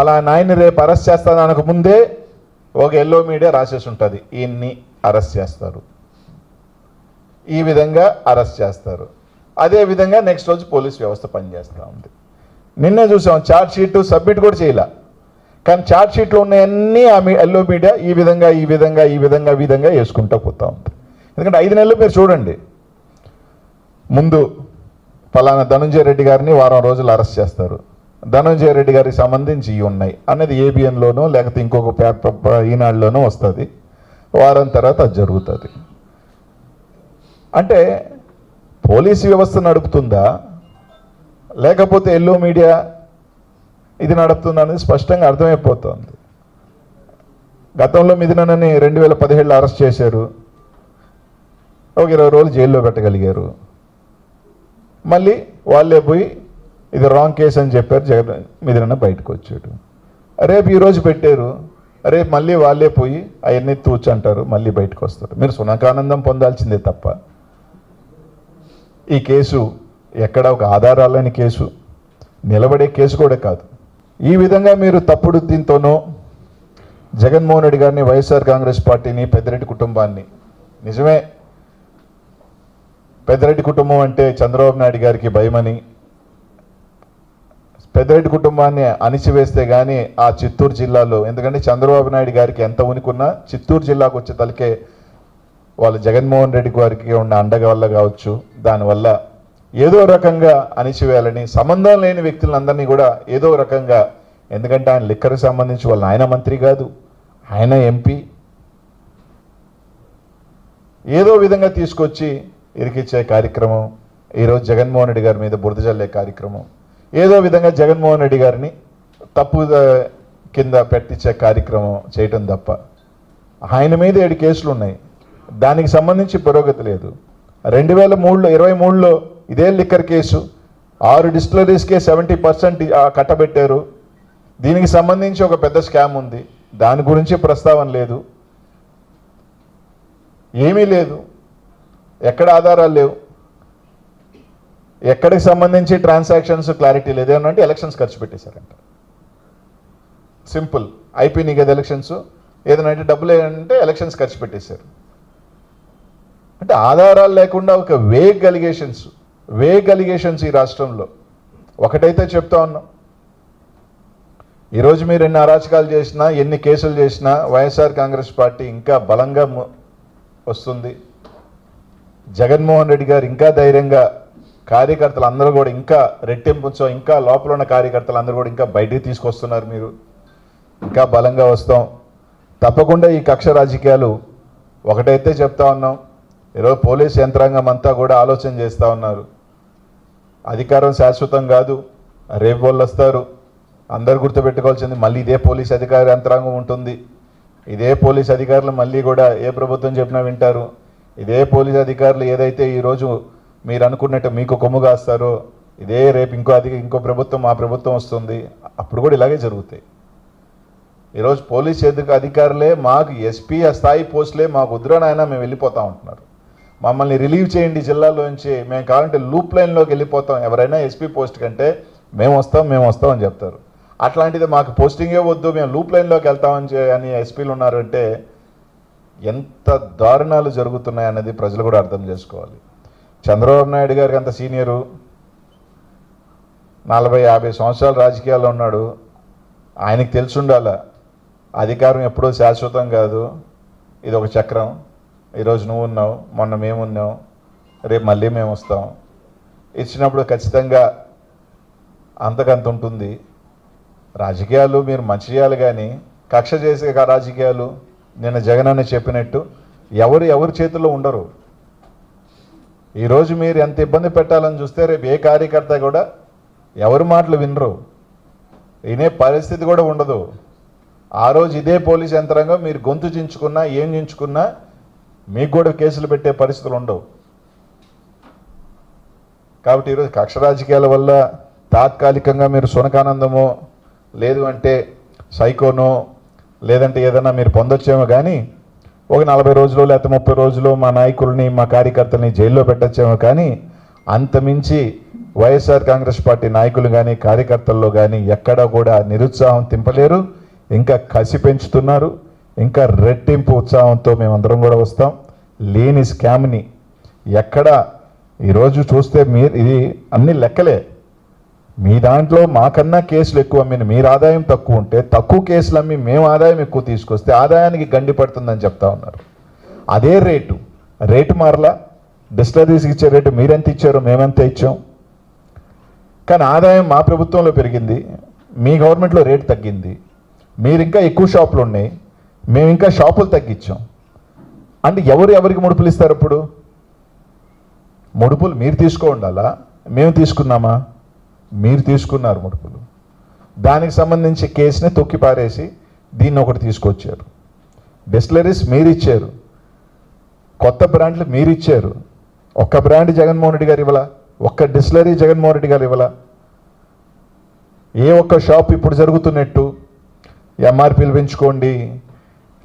పలానా ఆయన రేపు అరెస్ట్ చేస్తాను అనక ముందే ఒక ఎల్లో మీడియా రాసేసి ఉంటుంది. ఈయన్ని అరెస్ట్ చేస్తారు. ఈ విధంగా అరెస్ట్ చేస్తారు. అదే విధంగా నెక్స్ట్ రోజు పోలీస్ వ్యవస్థ పనిచేస్తూ ఉంది. నిన్నే చూసాం ఛార్జ్ షీట్ సబ్మిట్ కూడా చేయలే. కానీ ఛార్జ్ షీట్లో ఉన్నాయన్నీ ఆ ఎల్లో మీడియా ఈ విధంగా ఈ విధంగా ఈ విధంగా ఈ విధంగా వేసుకుంటూ పోతూ ఉంది. ఎందుకంటే ఐదు నెలలు మీరు చూడండి. ముందు ఫలానా ధనుంజయ రెడ్డి గారిని వారం రోజులు అరెస్ట్ చేస్తారు. ధనంజయ రెడ్డి గారికి సంబంధించి ఉన్నాయి. అనేది ఏబిఎన్లోనో లేకపోతే ఇంకొక పేపర్ ఈనాడులోనో వస్తుంది. వారం తర్వాత అది జరుగుతుంది. అంటే పోలీసు వ్యవస్థ నడుపుతుందా? లేకపోతే ఎల్లో మీడియా ఇది నడుపుతుందా అనేది స్పష్టంగా అర్థమైపోతుంది. గతంలో మిథునని రెండు వేల పదిహేడులో అరెస్ట్ చేశారు. ఒక ఇరవై రోజులు జైల్లో పెట్టగలిగారు. మళ్ళీ వాళ్ళే పోయి ఇది రాంగ్ కేసు అని చెప్పారు జగన్ మీదన బయటకు వచ్చాడు. రేపు ఈరోజు పెట్టారు రేపు మళ్ళీ వాళ్ళే పోయి అవన్నీ తూచంటారు మళ్ళీ బయటకు వస్తారు. మీరు సునకానందం పొందాల్సిందే తప్ప. ఈ కేసు ఎక్కడ ఒక ఆధారాలని కేసు నిలబడే కేసు కూడా కాదు. ఈ విధంగా మీరు తప్పుడు దీంతోనో జగన్మోహన్ రెడ్డి గారిని వైఎస్ఆర్ కాంగ్రెస్ పార్టీని పెద్దిరెడ్డి కుటుంబాన్ని నిజమే పెద్దిరెడ్డి కుటుంబం అంటే చంద్రబాబు నాయుడు గారికి భయమని పెద్దరెడ్డి కుటుంబాన్ని అణిచివేస్తే కానీ ఆ చిత్తూరు జిల్లాలో ఎందుకంటే చంద్రబాబు నాయుడు గారికి ఎంత ఉనికున్నా చిత్తూరు జిల్లాకు వచ్చే తలకే వాళ్ళ జగన్మోహన్ రెడ్డి గారికి ఉన్న అండగ వల్ల కావచ్చు దానివల్ల ఏదో రకంగా అణిచివేయాలని సంబంధం లేని వ్యక్తులందరినీ కూడా ఏదో రకంగా ఎందుకంటే ఆయన లిక్కర్కి సంబంధించి వాళ్ళ ఆయన మంత్రి కాదు ఆయన ఎంపీ. ఏదో విధంగా తీసుకొచ్చి ఇరికిచ్చే కార్యక్రమం ఈరోజు జగన్మోహన్ రెడ్డి గారి మీద బురద జల్లే కార్యక్రమం. ఏదో విధంగా జగన్మోహన్ రెడ్డి గారిని తప్పు కింద పెట్టించే కార్యక్రమం చేయటం తప్ప ఆయన మీద ఏడు కేసులు ఉన్నాయి. దానికి సంబంధించి పురోగతి లేదు. రెండు వేల మూడులో ఇరవై మూడులో ఇదే లిక్కర్ కేసు. ఆరు డిస్టిలరీస్కే సెవెంటీ పర్సెంట్ కట్టబెట్టారు. దీనికి సంబంధించి ఒక పెద్ద స్కామ్ ఉంది. దాని గురించి ప్రస్తావన లేదు. ఏమీ లేదు. ఎక్కడ ఆధారాలు లేవు. ఎక్కడికి సంబంధించి ట్రాన్సాక్షన్స్ క్లారిటీ లేదు. ఏమన్నా ఎలక్షన్స్ ఖర్చు పెట్టేశారంట. సింపుల్. అయిపోయినాయి కదా ఎలక్షన్స్. ఏదైనా అంటే డబ్బులు ఏంటంటే ఎలక్షన్స్ ఖర్చు పెట్టేశారు. అంటే ఆధారాలు లేకుండా ఒక వేగ్ అలిగేషన్స్ వేగ్ అలిగేషన్స్ ఈ రాష్ట్రంలో. ఒకటైతే చెప్తా ఉన్నాం. ఈరోజు మీరు ఎన్ని అరాచకాలు చేసినా ఎన్ని కేసులు చేసినా వైఎస్ఆర్ కాంగ్రెస్ పార్టీ ఇంకా బలంగా వస్తుంది. జగన్మోహన్ రెడ్డి గారు ఇంకా ధైర్యంగా కార్యకర్తలు అందరూ కూడా ఇంకా రెట్టింపుతో ఇంకా లోపల ఉన్న కార్యకర్తలు అందరూ కూడా ఇంకా బయటికి తీసుకొస్తున్నారు మీరు. ఇంకా బలంగా వస్తాం. తప్పకుండా ఈ కక్ష రాజకీయాలు ఒకటైతే చెప్తా ఉన్నాం. ఈరోజు పోలీస్ యంత్రాంగం అంతా కూడా ఆలోచన చేస్తూ ఉన్నారు. అధికారం శాశ్వతం కాదు. రేపు వాళ్ళు వస్తారు. అందరు గుర్తుపెట్టుకోవాల్సింది మళ్ళీ ఇదే పోలీస్ అధికార యంత్రాంగం ఉంటుంది. ఇదే పోలీస్ అధికారులు మళ్ళీ కూడా ఏ ప్రభుత్వం చెప్పినా వింటారు. ఇదే పోలీస్ అధికారులు ఏదైతే ఈరోజు మీరు అనుకున్నట్టు మీకు కొమ్ము కాస్తారు ఇదే రేపు ఇంకో అది ఇంకో ప్రభుత్వం మా ప్రభుత్వం వస్తుంది. అప్పుడు కూడా ఇలాగే జరుగుతాయి. ఈరోజు పోలీస్ ఎదుగు అధికారులే మాకు ఎస్పీ స్థాయి పోస్టులే మాకు వద్దురా మేము వెళ్ళిపోతా ఉంటున్నారు. మమ్మల్ని రిలీవ్ చేయండి జిల్లాలో నుంచి మేము కావాలంటే లూప్ లైన్లోకి వెళ్ళిపోతాం. ఎవరైనా ఎస్పీ పోస్ట్ కంటే మేము వస్తాం మేము వస్తాం అని చెప్తారు. అట్లాంటిది మాకు పోస్టింగే వద్దు మేము లూప్ లైన్లోకి వెళ్తామని అని ఎస్పీలు ఉన్నారంటే ఎంత దారుణాలు జరుగుతున్నాయి అన్నది ప్రజలు కూడా అర్థం చేసుకోవాలి. చంద్రబాబు నాయుడు గారికి అంత సీనియరు. నలభై యాభై సంవత్సరాలు రాజకీయాల్లో ఉన్నాడు. ఆయనకి తెలిసి ఉండాల? అధికారం ఎప్పుడూ శాశ్వతం కాదు. ఇది ఒక చక్రం. ఈరోజు నువ్వు ఉన్నావు మొన్న మేము ఉన్నాం రేపు మళ్ళీ మేము వస్తాం. ఇచ్చినప్పుడు ఖచ్చితంగా అంతకంత ఉంటుంది. రాజకీయాలు మీరు మంచి చేయాలి కానీ కక్ష చేసే రాజకీయాలు నిన్న జగన్ అని చెప్పినట్టు ఎవరు ఎవరి చేతుల్లో ఉండరు. ఈరోజు మీరు ఎంత ఇబ్బంది పెట్టాలని చూస్తే రేపు ఏ కార్యకర్త కూడా ఎవరి మాటలు వినరు. వినే పరిస్థితి కూడా ఉండదు. ఆ రోజు ఇదే పోలీస్ యంత్రాంగం మీరు గొంతు చించుకున్నా ఏం చించుకున్నా మీకు కూడా కేసులు పెట్టే పరిస్థితులు ఉండవు. కాబట్టి ఈరోజు కక్ష రాజకీయాల వల్ల తాత్కాలికంగా మీరు సునకానందమో లేదు అంటే సైకోనో లేదంటే ఏదైనా మీరు పొందొచ్చేమో కానీ ఒక నలభై రోజులు లేకపోతే ముప్పై రోజులు మా నాయకుల్ని మా కార్యకర్తల్ని జైల్లో పెట్టచ్చేమో కానీ అంతమించి వైఎస్ఆర్ కాంగ్రెస్ పార్టీ నాయకులు కానీ కార్యకర్తల్లో కానీ ఎక్కడా కూడా నిరుత్సాహం తింపలేరు. ఇంకా కసి పెంచుతున్నారు. ఇంకా రెట్టింపు ఉత్సాహంతో మేమందరం కూడా వస్తాం. లేని స్కామ్ని ఎక్కడ ఈరోజు చూస్తే మీరు ఇది అన్ని లెక్కలే. మీ దాంట్లో మాకన్నా కేసులు ఎక్కువ అమ్మిన మీరు ఆదాయం తక్కువ ఉంటే తక్కువ కేసులు అమ్మి మేము ఆదాయం ఎక్కువ తీసుకొస్తే ఆదాయానికి గండి పడుతుందని చెప్తా ఉన్నారు. అదే రేటు. రేటు మారలా. డిస్టరీస్కి ఇచ్చే రేటు మీరెంత ఇచ్చారో మేమెంత ఇచ్చాం. కానీ ఆదాయం మా ప్రభుత్వంలో పెరిగింది. మీ గవర్నమెంట్లో రేటు తగ్గింది. మీరు ఇంకా ఎక్కువ షాపులు ఉన్నాయి. మేము ఇంకా షాపులు తగ్గించాం. అంటే ఎవరు ఎవరికి ముడుపులు ఇస్తారు అప్పుడు? ముడుపులు మీరు తీసుకో ఉండాలా? మేము తీసుకున్నామా మీరు తీసుకున్నారు ముడుపులు. దానికి సంబంధించి కేసుని తొక్కి పారేసి దీన్ని ఒకటి తీసుకొచ్చారు. డిస్టిలరీస్ మీరు ఇచ్చారు కొత్త బ్రాండ్లు మీరు ఇచ్చారు ఒక్క బ్రాండ్ జగన్మోహన్ రెడ్డి గారు ఇవ్వాల? ఒక్క డిస్టిలరీ జగన్మోహన్ రెడ్డి గారు ఇవ్వాల? ఏ ఒక్క షాప్ ఇప్పుడు జరుగుతున్నట్టు? ఎంఆర్పీలు పెంచుకోండి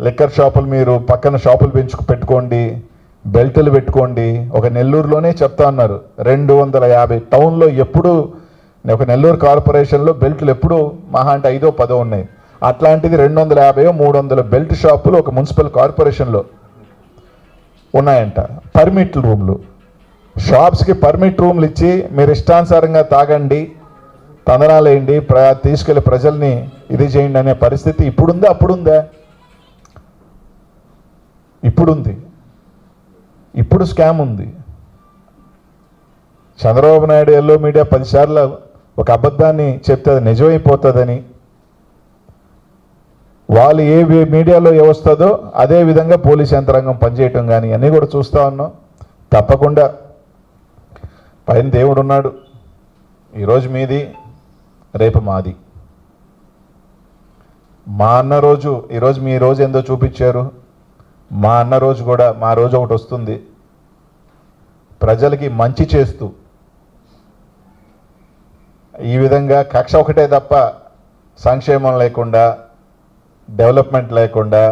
లిక్కర్ షాపులు మీరు పక్కన షాపులు పెంచుకు పెట్టుకోండి బెల్టులు పెట్టుకోండి. ఒక నెల్లూరులోనే చెప్తా ఉన్నారు రెండు వందల యాభై టౌన్లో ఎప్పుడు ఒక నెల్లూరు కార్పొరేషన్లో బెల్ట్లు ఎప్పుడు మహా అంటే ఐదో పదో ఉన్నాయి. అట్లాంటిది రెండు వందల యాభై మూడు వందల బెల్ట్ షాపులు ఒక మున్సిపల్ కార్పొరేషన్లో ఉన్నాయంట. పర్మిట్ రూమ్లు. షాప్స్కి పర్మిట్ రూమ్లు ఇచ్చి మీరు ఇష్టానుసారంగా తాగండి తందనాలు వేయండి ప్ర తీసుకెళ్ళి ప్రజల్ని ఇది చేయండి అనే పరిస్థితి ఇప్పుడుందా? అప్పుడుందా? ఇప్పుడుంది. ఇప్పుడు స్కామ్ ఉంది. చంద్రబాబు నాయుడు ఎల్లో మీడియా పదిసార్లు ఒక అబద్ధాన్ని చెప్తే అది నిజమైపోతుందని. వాళ్ళు ఏ మీడియాలో ఏ వస్తుందో అదే విధంగా పోలీస్ యంత్రాంగం పనిచేయటం కానీ అన్నీ కూడా చూస్తూ ఉన్నాం. తప్పకుండా. పైన దేవుడు ఉన్నాడు. ఈరోజు మీది రేపు మాది. మా అన్న రోజు ఈరోజు మీ రోజు ఏందో చూపించారు. మా అన్న రోజు కూడా మా రోజు ఒకటి వస్తుంది. ప్రజలకి మంచి చేస్తూ ఈ విధంగా కక్ష ఒకటే తప్ప సంక్షేమం లేకుండా డెవలప్మెంట్ లేకుండా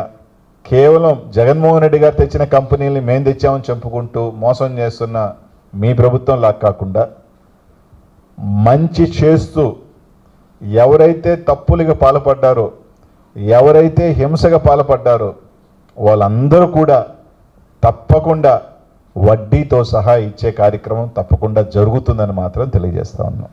కేవలం జగన్మోహన్ రెడ్డి గారు తెచ్చిన కంపెనీల్ని మేము తెచ్చామని చెప్పుకుంటూ మోసం చేస్తున్న మీ ప్రభుత్వం లాగా కాకుండా మంచి చేస్తూ ఎవరైతే తప్పులుగా పాల్పడ్డారో ఎవరైతే హింసగా పాల్పడ్డారో వాళ్ళందరూ కూడా తప్పకుండా వడ్డీతో సహా ఇచ్చే కార్యక్రమం తప్పకుండా జరుగుతుందని మాత్రం తెలియజేస్తా ఉన్నాం.